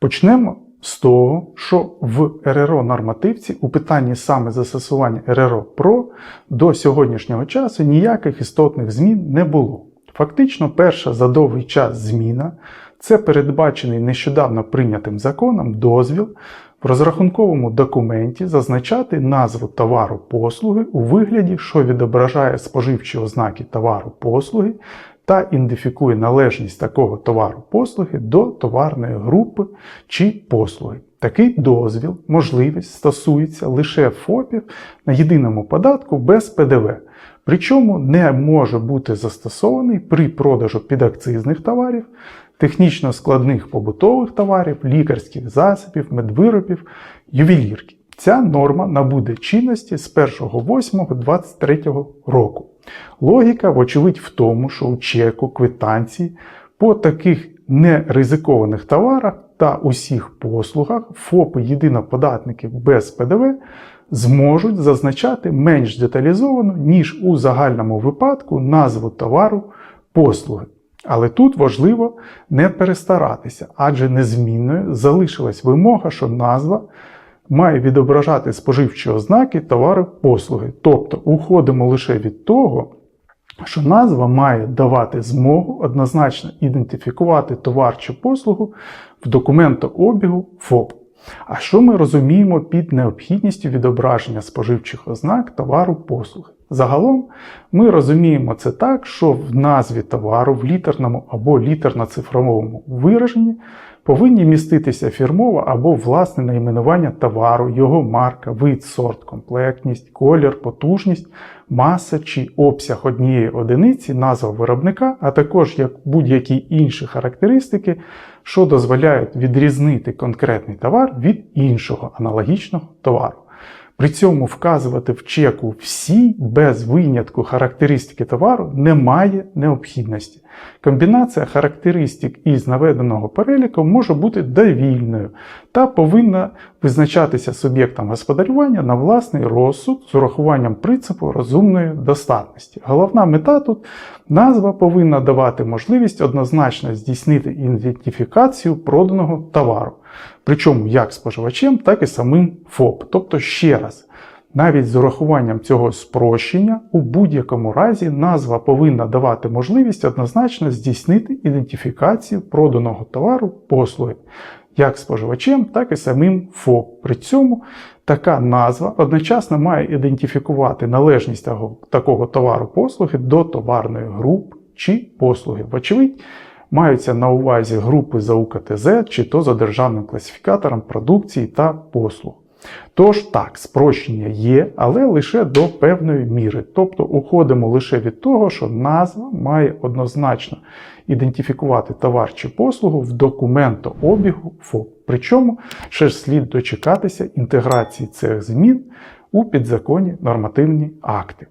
Почнемо з того, що в РРО нормативці у питанні саме застосування РРО ПРО до сьогоднішнього часу ніяких істотних змін не було. Фактично, перша за довгий час зміна це передбачений нещодавно прийнятим законом дозвіл в розрахунковому документі зазначати назву товару послуги у вигляді, що відображає споживчі ознаки товару послуги та ідентифікує належність такого товару послуги до товарної групи чи послуги. Такий дозвіл, можливість стосується лише ФОПів на єдиному податку без ПДВ. Причому не може бути застосований при продажу підакцизних товарів, технічно складних побутових товарів, лікарських засобів, медвиробів, ювелірки. Ця норма набуде чинності з 1.8.23 року. Логіка, вочевидь, в тому, що у чеку, квитанції по таких неризикованих товарах та усіх послугах ФОПи єдиноподатників без ПДВ зможуть зазначати менш деталізовано, ніж у загальному випадку назву товару послуги. Але тут важливо не перестаратися, адже незмінною залишилась вимога, що назва має відображати споживчі ознаки товару послуги. Тобто уходимо лише від того, що назва має давати змогу однозначно ідентифікувати товар чи послугу в документообігу ФОП. А що ми розуміємо під необхідністю відображення споживчих ознак товару послуги? Загалом ми розуміємо це так, що в назві товару в літерному або літерно-цифровому вираженні повинні міститися фірмове або власне найменування товару, його марка, вид, сорт, комплектність, колір, потужність, маса чи обсяг однієї одиниці, назва виробника, а також як будь-які інші характеристики, що дозволяють відрізнити конкретний товар від іншого аналогічного товару. При цьому вказувати в чеку всі без винятку характеристики товару немає необхідності. Комбінація характеристик із наведеного переліку може бути довільною та повинна визначатися суб'єктом господарювання на власний розсуд з урахуванням принципу розумної достатності. Головна мета тут назва повинна давати можливість однозначно здійснити ідентифікацію проданого товару. Причому як споживачем, так і самим ФОП. Тобто, ще раз, навіть з урахуванням цього спрощення, у будь-якому разі назва повинна давати можливість однозначно здійснити ідентифікацію проданого товару послуги, як споживачем, так і самим ФОП. При цьому така назва одночасно має ідентифікувати належність такого товару послуги до товарної групи чи послуги. Вочевидь, Маються на увазі групи за УКТЗ чи то за державним класифікатором продукції та послуг. Тож так, спрощення є, але лише до певної міри. Тобто уходимо лише від того, що назва має однозначно ідентифікувати товар чи послугу в документообігу ФОП. Причому ще ж слід дочекатися інтеграції цих змін у підзаконні нормативні акти.